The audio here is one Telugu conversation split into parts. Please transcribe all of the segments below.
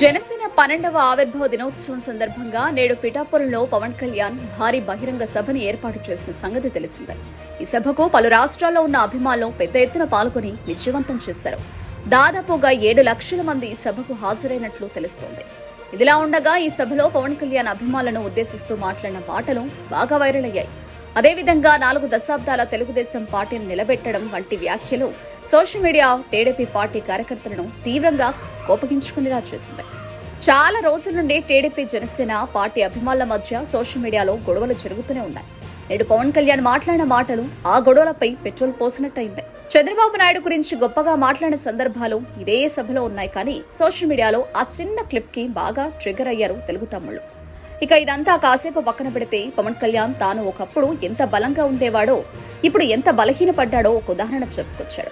జనసేన పన్నెండవ ఆవిర్భావ దినోత్సవం సందర్భంగా నేడు పిఠాపురంలో పవన్ కళ్యాణ్ భారీ బహిరంగ సభని ఏర్పాటు చేసిన సంగతి తెలిసిందే. ఈ సభకు పలు రాష్ట్రాల్లో ఉన్న అభిమానులు పెద్ద ఎత్తున పాల్గొని విజయవంతం చేశారు. దాదాపుగా ఏడు లక్షల మంది ఈ సభకు హాజరైనట్లు తెలుస్తోంది. ఇదిలా ఉండగా ఈ సభలో పవన్ కళ్యాణ్ అభిమానులను ఉద్దేశిస్తూ మాట్లాడిన మాటలు బాగా వైరల్ అయ్యాయి. అదేవిధంగా నాలుగు దశాబ్దాల తెలుగుదేశం పార్టీని నిలబెట్టడం వంటి వ్యాఖ్యలు సోషల్ మీడియా టీడీపీ పార్టీ కార్యకర్తలను తీవ్రంగా కోపగించుకునేలా చేసింది. చాలా రోజుల నుండి టీడీపీ జనసేన పార్టీ అభిమానుల మధ్య సోషల్ మీడియాలో గొడవలు జరుగుతూనే ఉన్నాయి. నేడు పవన్ కళ్యాణ్ మాట్లాడిన మాటలు ఆ గొడవలపై పెట్రోల్ పోసినట్టయింది. చంద్రబాబు నాయుడు గురించి గొప్పగా మాట్లాడిన సందర్భాలు ఇదే సభలో ఉన్నాయి కానీ సోషల్ మీడియాలో ఆ చిన్న క్లిప్కి బాగా ట్రిగర్ అయ్యారు తెలుగు తమ్ముళ్ళు. ఇక ఇదంతా కాసేపు పక్కన పెడితే పవన్ కళ్యాణ్ తాను ఒకప్పుడు ఎంత బలంగా ఉండేవాడో ఇప్పుడు ఎంత బలహీనపడ్డాడో ఒక ఉదాహరణ చెప్పుకొచ్చాడు.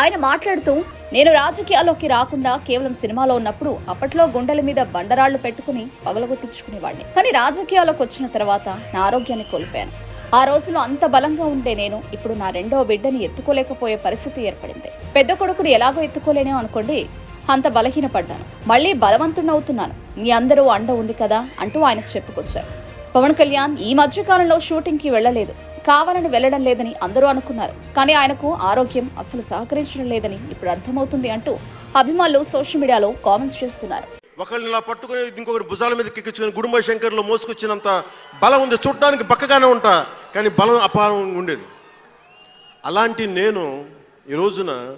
ఆయన మాట్లాడుతూ నేను రాజకీయాల్లోకి రాకుండా కేవలం సినిమాలో ఉన్నప్పుడు అప్పట్లో గుండెల మీద బండరాళ్ళు పెట్టుకుని పగలగొట్టించుకునేవాడిని. కానీ రాజకీయాల్లోకి వచ్చిన తర్వాత నా ఆరోగ్యాన్ని కోల్పోయాను. ఆ రోజులో అంత బలంగా ఉండే నేను ఇప్పుడు నా రెండో బిడ్డని ఎత్తుకోలేకపోయే పరిస్థితి ఏర్పడింది. పెద్ద కొడుకుని ఎలాగో ఎత్తుకోలేనో అనుకోండి అంత బలహీనపడ్డాను. మళ్ళీ బలవంతున్నవుతున్నాను మీ అందరూ అండ ఉంది కదా అంటూ ఆయన చెప్పుకొచ్చారు. పవన్ కళ్యాణ్ ఈ మధ్యకాలంలో షూటింగ్కి వెళ్ళలేదు. వెళ్ళలేదు కావాలని వెళ్ళడం లేదని అందరూ అనుకున్నారు. కానీ ఆయనకు ఆరోగ్యం అసలు సహకరించడం లేదని ఇప్పుడు అర్థమవుతుంది అంటూ అభిమానులు సోషల్ మీడియాలో కామెంట్స్ చేస్తున్నారు. ఒకరిని ఇలా పట్టుకుని ఇంకొకటి భుజాల మీద ఎక్కించుకుని గుడుంబ శంకర్లో మోసుకొచ్చినంత బలం ఉంది. చూడటానికి బక్కగానే ఉంటా కానీ బలం అపారం ఉండేది. అలాంటి నేను ఈ రోజున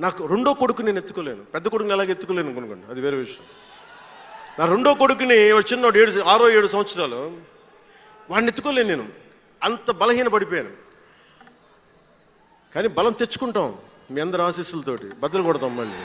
నాకు రెండో కొడుకు నేను ఎత్తుకోలేను. పెద్ద కొడుకుని ఎలాగ ఎత్తుకోలేను అనుకోండి. అది వేరే విషయం. నా రెండో కొడుకుని వాడు చిన్నోడు ఏడు ఆరో ఏడు సంవత్సరాలు వాడిని ఎత్తుకోలేను నేను. అంత బలహీన పడిపోయాను కానీ బలం తెచ్చుకుంటాం మీ అందరి ఆశీస్సులతోటి. బద్దలు కొడతాం మళ్ళీ.